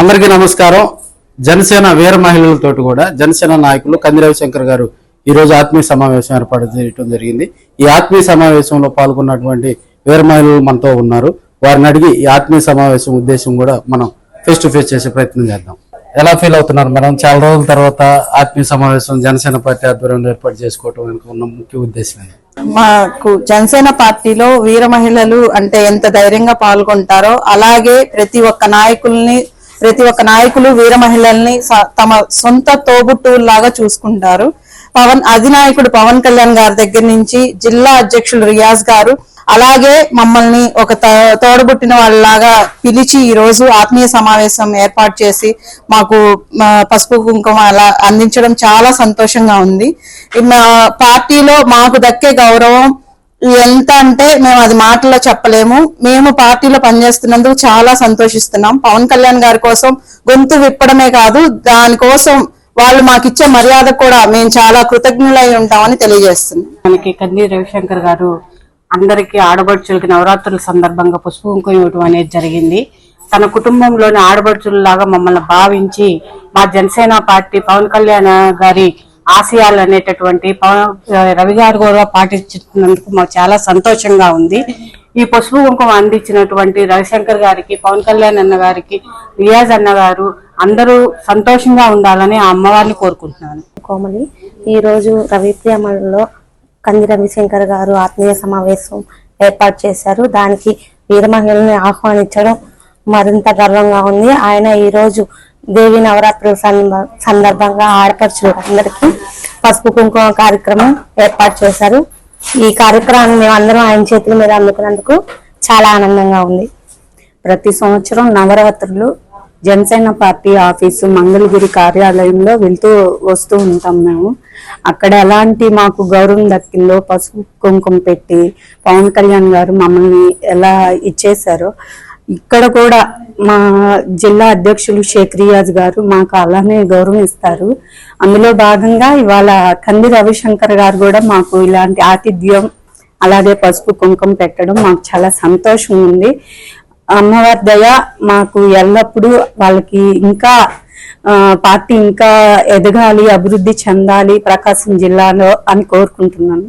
అందరికీ నమస్కారం. జనసేన వీర మహిళలతో కూడా జనసేన నాయకులు కంది రవిశంకర్ గారు ఈ రోజు ఆత్మీయ సమావేశం ఏర్పాటు చేయడం జరిగింది. ఈ ఆత్మీయ సమావేశంలో పాల్గొన్నటువంటి వీర మహిళలు మనతో ఉన్నారు. వారిని అడిగి ఈ ఆత్మీయ సమావేశం ఉద్దేశం కూడా మనం ఫేస్ టు ఫేస్ చేసే ప్రయత్నం చేద్దాం. ఎలా ఫీల్ అవుతున్నారు మేడం? చాలా రోజుల తర్వాత ఆత్మీయ సమావేశం జనసేన పార్టీ ఆధ్వర్యంలో ఏర్పాటు చేసుకోవటం వెనుక ఉన్న ముఖ్య ఉద్దేశం? మాకు జనసేన పార్టీలో వీర మహిళలు అంటే ఎంత ధైర్యంగా పాల్గొంటారో అలాగే ప్రతి ఒక్క నాయకుల్ని ప్రతి ఒక్క నాయకులు వీర మహిళల్ని స- తమ సొంత తోబుట్టువుల్లాగా చూసుకుంటారు. పవన్ అధినాయకుడు పవన్ కళ్యాణ్ గారి దగ్గర నుంచి జిల్లా అధ్యక్షులు రియాజ్ గారు అలాగే మమ్మల్ని ఒక తోడబుట్టిన వాళ్ళలాగా పిలిచి ఈరోజు ఆత్మీయ సమావేశం ఏర్పాటు చేసి మాకు పసుపు కుంకుమ అలా అందించడం చాలా సంతోషంగా ఉంది. మా పార్టీలో మాకు దక్కే గౌరవం ఎంత అంటే మేము అది మాటల్లో చెప్పలేము. మేము పార్టీలో పనిచేస్తున్నందుకు చాలా సంతోషిస్తున్నాం. పవన్ కళ్యాణ్ గారి కోసం గొంతు విప్పడమే కాదు దానికోసం వాళ్ళు మాకు ఇచ్చే మర్యాద కూడా మేము చాలా కృతజ్ఞులై ఉంటామని తెలియజేస్తున్నాం. మనకి కంది రవిశంకర్ గారు అందరికీ ఆడబడుచులకి నవరాత్రుల సందర్భంగా పుష్పంకం కుంకుమ ఇవ్వటం అనేది జరిగింది. తన కుటుంబంలోని ఆడబడుచులలాగా మమ్మల్ని భావించి మా జనసేన పార్టీ పవన్ కళ్యాణ్ గారి ఆశయాలు అనేటటువంటి పవన్ రవి గారు కూడా పాటించినందుకు మాకు చాలా సంతోషంగా ఉంది. ఈ పసుపు కుంకుమ అందించినటువంటి రవిశంకర్ గారికి పవన్ కళ్యాణ్ అన్న గారికి రియాజ్ అన్న గారు అందరూ సంతోషంగా ఉండాలని ఆ అమ్మవారిని కోరుకుంటున్నాను. కోమలి ఈరోజు రవిప్రియమలో కంది రవిశంకర్ గారు ఆత్మీయ సమావేశం ఏర్పాటు చేశారు. దానికి వీరమహిళని ఆహ్వానించడం మరింత గర్వంగా ఉంది. ఆయన ఈరోజు దేవి నవరాత్రుల సందర్భంగా ఆడపడుచులు అందరికీ పసుపు కుంకుమ కార్యక్రమం ఏర్పాటు చేశారు. ఈ కార్యక్రమాన్ని మేము అందరం ఆయన చేతుల మీద అందుకున్నందుకు చాలా ఆనందంగా ఉంది. ప్రతి సంవత్సరం నవరాత్రులు జనసేన పార్టీ ఆఫీసు మంగళగిరి కార్యాలయంలో వెళ్తూ వస్తూ ఉంటాం మేము. అక్కడ ఎలాంటి మాకు గౌరవం దక్కిందో పసుపు కుంకుమ పెట్టి పవన్ కళ్యాణ్ గారు మమ్మల్ని ఎలా ఇచ్చేశారో ఇక్కడ కూడా మా జిల్లా అధ్యక్షులు షేక్ రియాజ్ గారు మాకు అలానే గౌరవం ఇస్తారు అందులో భాగంగా ఇవాళ కంది రవిశంకర్ గారు కూడా మాకు ఇలాంటి ఆతిథ్యం అలాగే పసుపు కుంకుమ పెట్టడం మాకు చాలా సంతోషం ఉంది. అమ్మవారి దయ మాకు ఎల్లప్పుడూ వాళ్ళకి ఇంకా పార్టీ ఇంకా ఎదగాలి అభివృద్ధి చెందాలి ప్రకాశం జిల్లాలో అని కోరుకుంటున్నాను.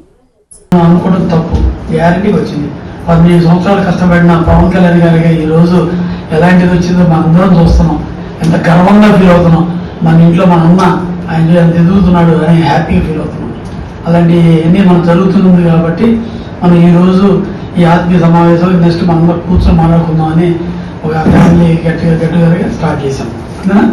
అనుకోవడం తప్పు. గ్యారంటీ వచ్చింది. పదిహేను సంవత్సరాలు కష్టపడిన పవన్ కళ్యాణ్ గారికి ఈ రోజు ఎలాంటిది వచ్చిందో మనం అందరం చూస్తున్నాం. ఎంత గర్వంగా ఫీల్ అవుతున్నాం. మన ఇంట్లో మన అన్న ఆయన ఎంత ఎదుగుతున్నాడు అని హ్యాపీగా ఫీల్ అవుతున్నాం. అలాంటివన్నీ మనం జరుగుతుంది కాబట్టి మనం ఈరోజు ఈ ఆత్మీయ సమావేశంలో నెక్స్ట్ మనందరం కూర్చొని మాట్లాడుకుందాం అని ఒక ఫ్యామిలీ గట్టిగా గట్టిగా స్టార్ట్ చేశాం. అంతేనా?